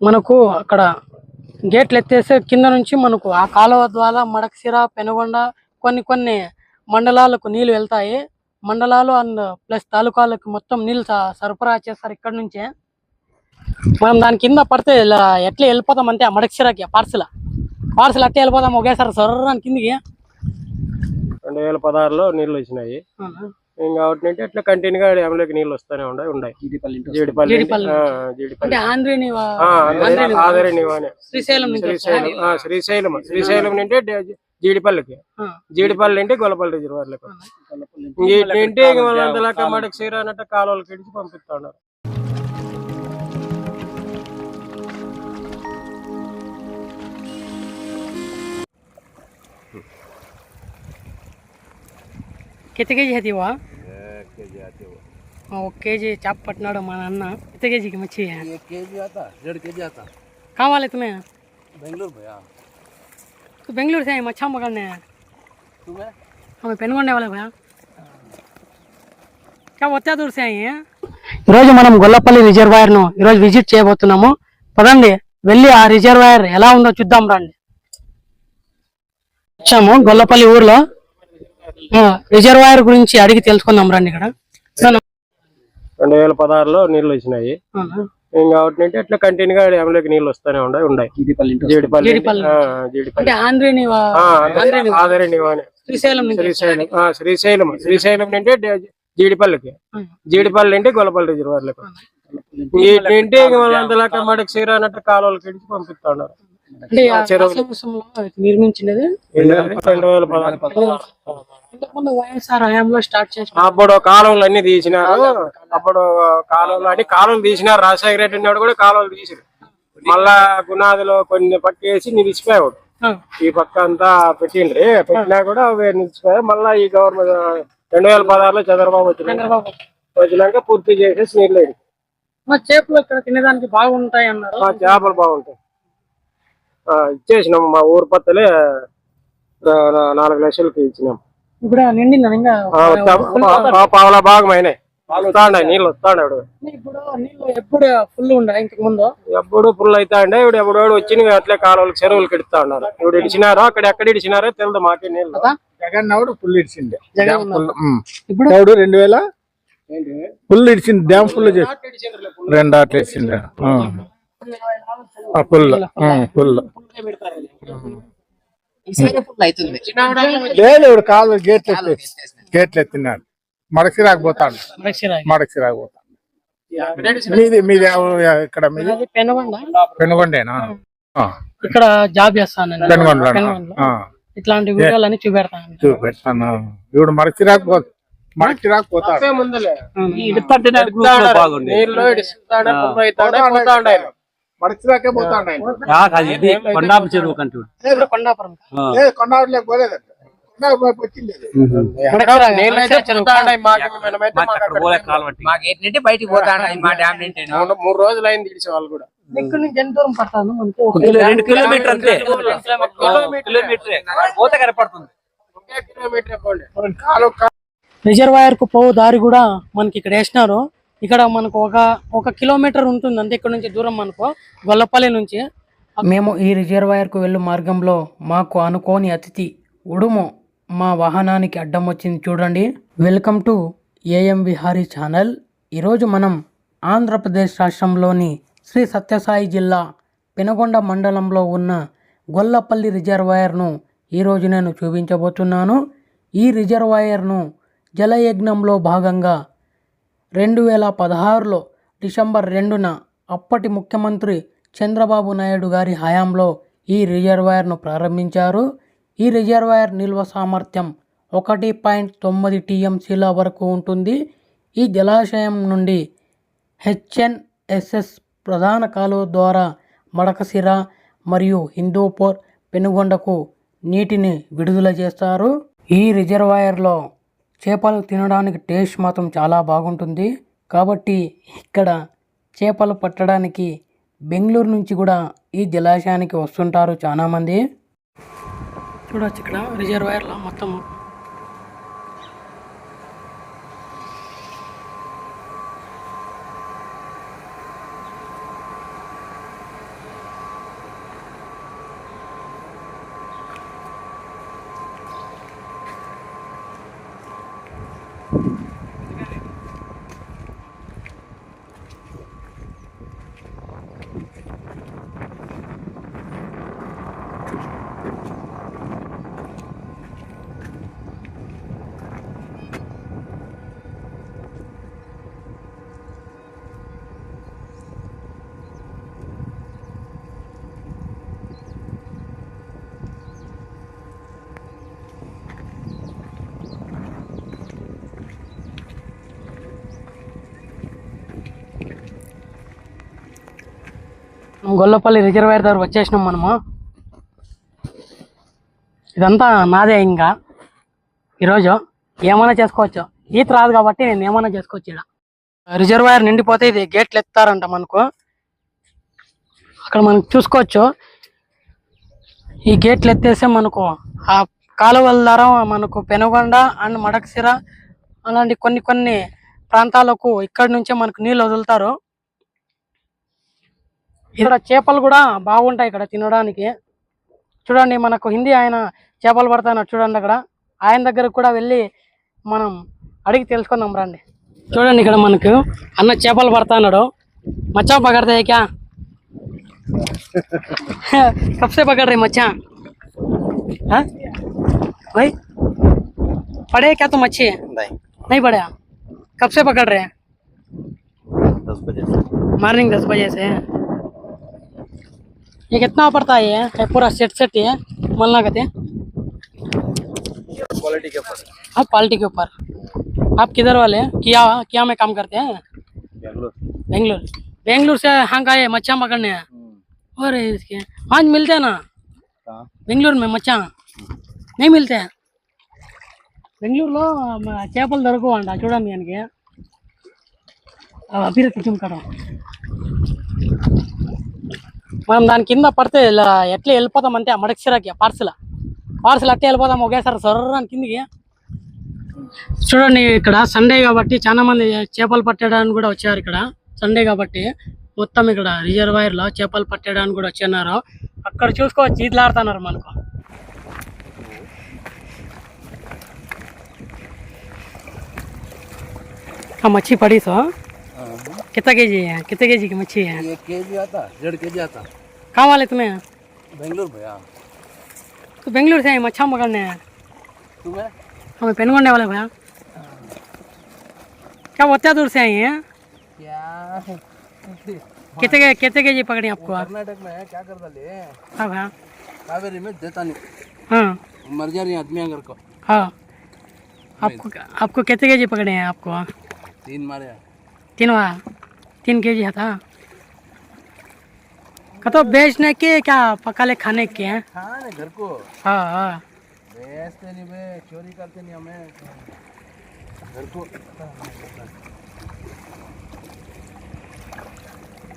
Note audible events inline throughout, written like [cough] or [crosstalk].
మనకు అక్కడ గేట్లు ఎత్తేస్తే కింద నుంచి మనకు ఆ కాలువ ద్వారా మడకసిర పెనుగొండ కొన్ని కొన్ని మండలాలకు నీళ్ళు వెళ్తాయి. మండలాలు అండ్ ప్లస్ తాలూకాలకు మొత్తం నీళ్ళు సరఫరా చేస్తారు ఇక్కడ నుంచే. మనం దాని కింద పడితే ఇలా ఎట్లా వెళ్ళిపోతాం అంతే ఆ మడకసిరకి పార్సల్. పార్సల్ అట్టే వెళ్ళిపోతాం ఒకేసారి సర్రాని కిందికి. రెండు వేల పదహారులో నీళ్ళు వచ్చినాయి. ఇంకా ఒకటి నుండి అట్లా కంటిన్యూగా డ్యామ్లోకి నీళ్ళు వస్తూనే ఉన్నాయి ఉన్నాయి జీడిపల్లి జీడిపల్లి. అంటే ఆంధ్రీ నీవానే. శ్రీశైలం శ్రీశైలం శ్రీశైలం శ్రీశైలం నుండి జీడిపల్లికి. జీడిపల్లి నుండి గొల్లపల్లి రిజర్వాయర్లకు. ఇంటి ఇంటి వాళ్ళందరికీ మడకి సీర అన్నట్టు కాలువలకి ఇడిచి పంపిస్తా ಕೆತ್ತ కేజీ ಜಿ ఒక కేజీ చేప పట్టినాడు మా నాన్న ఎంత కేజీకి మంచి కావాలి తుమే బెంగళూరు బెంగళూరు సే మచ్చా మగనే ఆమె పెనుగొండే వాళ్ళ భయా వచ్చా దూరు సాయి ఈరోజు మనం గొల్లపల్లి రిజర్వాయర్ను ఈరోజు విజిట్ చేయబోతున్నాము పదండి వెళ్ళి ఆ రిజర్వాయర్ ఎలా ఉందో చూద్దాం రండి వచ్చాము గొల్లపల్లి ఊర్లో రిజర్వాయర్ గురించి అడిగి తెలుసుకుందాం రండి ఇక్కడ. రెండు వేల పదహారులో నీళ్ళు వచ్చినాయి? ఇంకా అట్లా కంటిన్యూగా డ్యామ్లోకి నీళ్ళు వస్తూనే ఉన్నాయి ఉన్నాయి జీడిపల్లి జీడిపల్లి. అంటే శ్రీశైలం శ్రీశైలం. జీడిపల్లికి. జీడిపల్లి నుండి గొల్లపల్లి రిజర్వాయర్లకు. ఇంటి ఇంటి వాళ్ళందరికీ మడకి సీర అన్నట్టు కాలువలకి ఇడిచి పంపిస్తా ఉన్నారు. అంటే నిర్మించినది? రెండు వేల పదహారు. ఇంతకుముందు వైఎస్ఆర్ హయాంలో స్టార్ట్ చేసిన అప్పుడు కాలువలు అన్ని తీసినారు అప్పుడు కాలువలు అన్ని కాలువలు తీసినారు రాజశేఖర రెడ్డి ఉన్నాడు కూడా కాలువలు తీసిరు. మళ్ళా గునాదిలో కొన్ని పక్కేసి నిలిచిపోయాడు ఈ పక్క అంతా పెట్టిండ్రి. పెట్టినా కూడా అవి నిలిచిపోయాయి. మళ్ళా ఈ గవర్నమెంట్ రెండు వేల పదహారులో చంద్రబాబు చంద్రబాబు వచ్చినాక పూర్తి చేసేసి నీళ్ళు చేపలు ఇక్కడ తినేదానికి బాగుంటాయి అన్నారు. చేపలు బాగుంటాయి. ఆ, ఇచ్చేసినాము మా ఊరు పత్తలే నాలుగు లక్షలకి ఇచ్చినాం. ఇప్పుడు నిండింది ఇంకా పావుల భాగం అయినాయి వస్తాండాయి నీళ్ళు వస్తాడు ఇప్పుడు నీళ్ళు ఎప్పుడు ఫుల్ ఉండే ఇంతకు ముందు? ఎప్పుడు ఫుల్ అవుతా ఉండే ఇప్పుడు ఎప్పుడు వచ్చినవి అట్లే కాలువలకు చెరువులకు ఇడుతా ఉన్నారు ఇప్పుడు ఇడిచినారో అక్కడ ఎక్కడ ఇడిచినారో తెలియదు మాకే నీళ్ళు. జగన్ ఫుల్ ఇడిచిండే. జగన్. ఇప్పుడు? రెండు వేల ఫుల్ ఇడిచింది డ్యామ్ ఫుల్ చేసి. రెండు అట్లా ఇచ్చిండే. ఫుల్ ఫుల్ లేదు ఇప్పుడు కాదు గేట్లు ఎత్తి గేట్లు ఎత్తినాడు. మడకి రాకపోతాడు మరక్షిరాయి. మడకి రాకపోతాడు మీది మీది ఇక్కడ మీది? పెనుగొండేనా? ఆ, ఇక్కడ జాబ్ చేస్తాను పెనుగొండ. ఇట్లాంటి వీడియోలన్నీ చూపెడతాను. చూపెడతాను ఇప్పుడు మడకి రాకపో మడకి రాకపోతాడు రాకే పోతాడు కొండాపు చెరువు కొండాపురం పోలేదంట. బయటికి మా డ్యామ్ నుండి. మూడు- రోజులు అయింది ఇడిచే వాళ్ళు కూడా. ఇక్కడ నుంచి ఎంత దూరం పడతాను? రెండు కిలోమీటర్ అంతే. కిలోమీటర్. పోతే కనపడుతుంది. రిజర్వాయర్కు పోవు దారి కూడా మనకి ఇక్కడ వేసినారు. ఇక్కడ మనకు ఒక ఒక కిలోమీటర్ ఉంటుంది. అంతే ఇక్కడ నుంచి దూరం మనకు గొల్లపల్లి నుంచి. మేము ఈ రిజర్వాయర్కు వెళ్ళే వెళ్ళు మార్గంలో మాకు అనుకోని అతిథి ఉడుము మా వాహనానికి అడ్డం వచ్చింది చూడండి. Welcome to AM Vihari channel ఈరోజు మనం ఆంధ్రప్రదేశ్ రాష్ట్రంలోని శ్రీ సత్యసాయి జిల్లా పెనగొండ మండలంలో ఉన్న గొల్లపల్లి రిజర్వాయర్ను ఈరోజు నేను చూపించబోతున్నాను. ఈ రిజర్వాయర్ను జలయజ్ఞంలో భాగంగా రెండు వేల పదహారులో డిసెంబర్ రెండున అప్పటి ముఖ్యమంత్రి చంద్రబాబు నాయుడు గారి హయాంలో ఈ రిజర్వాయర్ను ప్రారంభించారు. ఈ రిజర్వాయర్ నిల్వ సామర్థ్యం ఒకటి పాయింట్ తొమ్మిది టీఎంసీల వరకు ఉంటుంది. ఈ జలాశయం నుండి హెచ్ఎన్ఎస్ఎస్ ప్రధాన కాలువ ద్వారా మడకసిర మరియు హిందూపూర్ పెనుగొండకు నీటిని విడుదల చేస్తారు. ఈ రిజర్వాయర్లో చేపలు తినడానికి టేస్ట్ మాత్రం చాలా బాగుంటుంది. కాబట్టి ఇక్కడ చేపలు పట్టడానికి బెంగళూరు నుంచి కూడా ఈ జలాశయానికి వస్తుంటారు చాలామంది. చూడవచ్చు ఇక్కడ రిజర్వాయర్లో మొత్తం గొల్లపల్లి రిజర్వాయర్ దగ్గర వచ్చేసినాం మనము. ఇదంతా నాదే ఇంకా. ఈరోజు ఏమైనా చేసుకోవచ్చు. ఈత రాదు కాబట్టి నేను ఏమైనా చేసుకోవచ్చు ఇక్కడ రిజర్వాయర్ నిండిపోతే ఇది గేట్లు ఎత్తారంట మనకు. అక్కడ మనం చూసుకోవచ్చు. ఈ గేట్లు ఎత్తేస్తే మనకు ఆ కాలువల ద్వారా మనకు పెనుగొండ అండ్ మడకసిర అలాంటి కొన్ని కొన్ని ప్రాంతాలకు ఇక్కడ నుంచే మనకు నీళ్ళు వదులుతారు. ఇక్కడ చేపలు కూడా బాగుంటాయి ఇక్కడ తినడానికి చూడండి మనకు హిందీ ఆయన చేపలు పడతాను చూడండి అక్కడ ఆయన దగ్గరకు కూడా వెళ్ళి మనం అడిగి తెలుసుకుందాం రండి చూడండి ఇక్కడ మనకు అన్న చేపలు పడతాడు మచ్చా పకడతాయి క్యా [laughs] कब से पकड़ रहे मच्छा हाँ भाई पड़े क्या तुम अच्छी है नहीं नहीं पड़े कब से पकड़ रहे हैं दस बजे से मॉर्निंग दस बजे से ये कितना पड़ता है ये ये पूरा सेट सेट है मलना कहते हैं क्वालिटी के ऊपर हाँ क्वालिटी के ऊपर आप किधर वाले हैं किया किया में काम करते हैं बेंगलोर बेंगलोर बेंगलोर से हाँ का है मच्छा पकड़ने हैं और इसके वहाँ मिलते हैं ना कहाँ బెంగళూరు మేము వచ్చాం నేను మిల్తే బెంగళూరులో మా చేపలు దొరకవు అంట చూడండి దానికి అభివృద్ధి చుంకడం మనం దాని కింద పడితే ఇలా ఎట్లా వెళ్ళిపోతాం అంతే మడక్సిరాకి పార్సల్ పార్సల్ అట్లా వెళ్ళిపోతాం ఒకేసారి సర్రాని కిందికి. చూడండి ఇక్కడ సండే కాబట్టి చాలా మంది చేపలు పట్టడానికి కూడా వచ్చారు ఇక్కడ. సండే కాబట్టి మొత్తం ఇక్కడ రిజర్వాయర్లో చేపలు పట్టడానికి కూడా వచ్చిన్నారు అక్కడ చూసుకోవచ్చు ఈదలాడుతున్నారు మనకు. మచ్చి పడేసా? कितना के जी है कितने के जी की मच्छी है एक के जी आता डेढ़ के जी आता। कहाँ वाले तुम्हें बेंगलोर भैया तो बेंगलुरु से मच्छा पकड़ने हैं तुम्हें? हमें पेनगोंडे वाले भैया क्या बहुत दूर से आई हैं? कितने के कितने के जी पकड़ी आपको कर्नाटक में है क्या करता ले हाँ? भैया कावेरी में देता नहीं। हाँ। मर जा रही आदमी अगर को। हाँ। आपको आपको कितने के जी पकड़े हैं आपको तीन मारे तीन हुआ तीन के जी था। का तो बेचने के क्या पका ले खाने के हैं? हाँ घर को? हाँ हाँ। बेचते नहीं बे चोरी करते नहीं हमें। घर को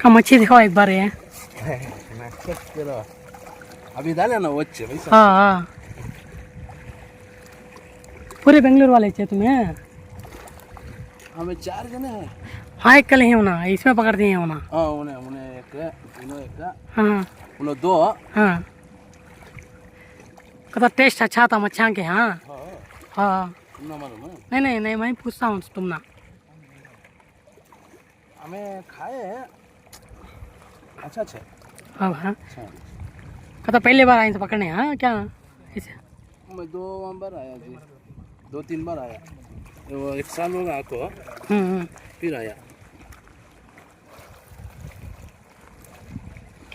का मच्छी दिखाओ एक बार ये। [laughs] अभी डाले ना वच्चे भाई हाँ हाँ। पूरे बेंगलुरु वाले चाहिए तुम्हें? हमें चार जने हैं। हाँ एक कल ही होना इसमें पकड़ दिए होना हाँ उन्हें उन्हें एक उन्हें एक। हाँ। उन्हें दो। हाँ। का तो टेस्ट अच्छा था मच्छा के हाँ? हाँ। हाँ। मालूम है? नहीं नहीं नहीं मैं पूछता हूँ तुम ना हमें खाए अच्छा अच्छा। हाँ हाँ। अच्छा। का तो पहले बार आए थे पकड़ने हाँ क्या? इसे। मैं दो बार आया जी। दो तीन बार आया। वो एक साल हो गया आपको हम्म, हम्म। फिर आया।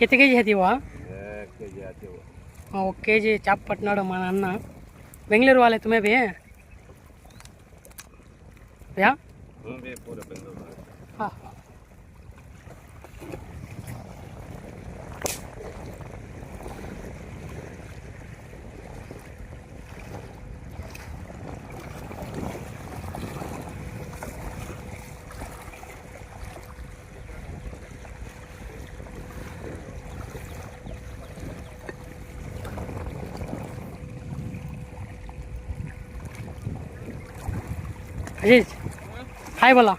ఎంత కేజీ ಹತ್ತಿವಾ కేజీ ಹತ್ತಿವಾ ఒక కేజీ చేప పట్టినాడు మా నాన్న బెంగళూరు వాళ్ళే తుమే బి యా పూర బెంగళూరు अजीज हाय बोला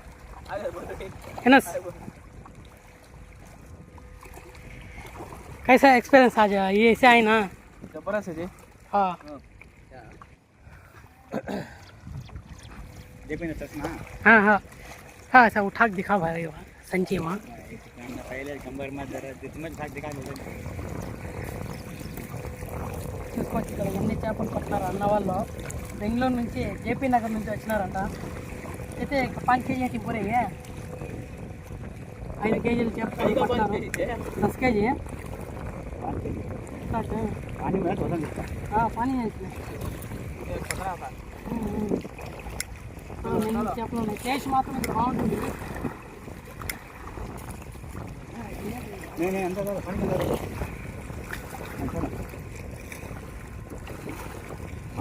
एनस कैसा एक्सपीरियंस आज ये ऐसे आए ना जबरदस्त है जी हाँ [coughs] देखो ना चश्मा हाँ हाँ हाँ ऐसा उठा के दिखा भाई वहाँ संची वहाँ पहले कंबर में दर्द तुम्हें भाग दिखा చూసుకోవచ్చు ఇక్కడ ఎన్ని చేపలు పట్టినారు అన్న వాళ్ళు బెంగళూరు నుంచి జేపీ నగర్ నుంచి వచ్చినారంట అయితే పని కేజీ పోరయ్యే ఐదు కేజీలు చేపలు దశ కేజీ పానీ పానీ చేపలు టేస్ట్ మాత్రం ఇక్కడ బాగుంటుంది నేనే ఎంత పని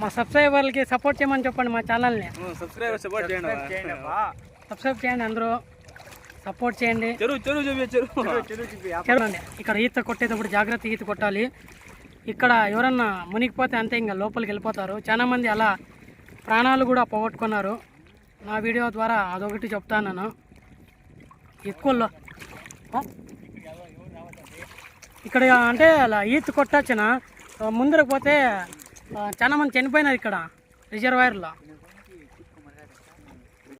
మా సబ్స్క్రైబర్లకి సపోర్ట్ చేయమని చెప్పండి మా ఛానల్ని. సబ్స్క్రైబర్ సపోర్ట్ చేయండి సబ్స్క్రైబ్ చేయండి అందరూ. సపోర్ట్ చేయండి. చెరువు చెరువు చూపి చెరువు. చూడండి ఇక్కడ ఈత కొట్టేటప్పుడు జాగ్రత్త ఈత కొట్టాలి. ఇక్కడ ఎవరన్నా మునిగిపోతే అంతే ఇంకా లోపలికి వెళ్ళిపోతారు. చాలా మంది అలా ప్రాణాలు కూడా పోగొట్టుకున్నారు. నా వీడియో ద్వారా అదొకటి చెప్తాను ఎక్కువలో? ఇక్కడ అంటే అలా ఈత కొట్టొచ్చిన? ముందరకు పోతే ఆ, చాలా మంది చనిపోయినారు ఇక్కడ రిజర్వాయర్లో.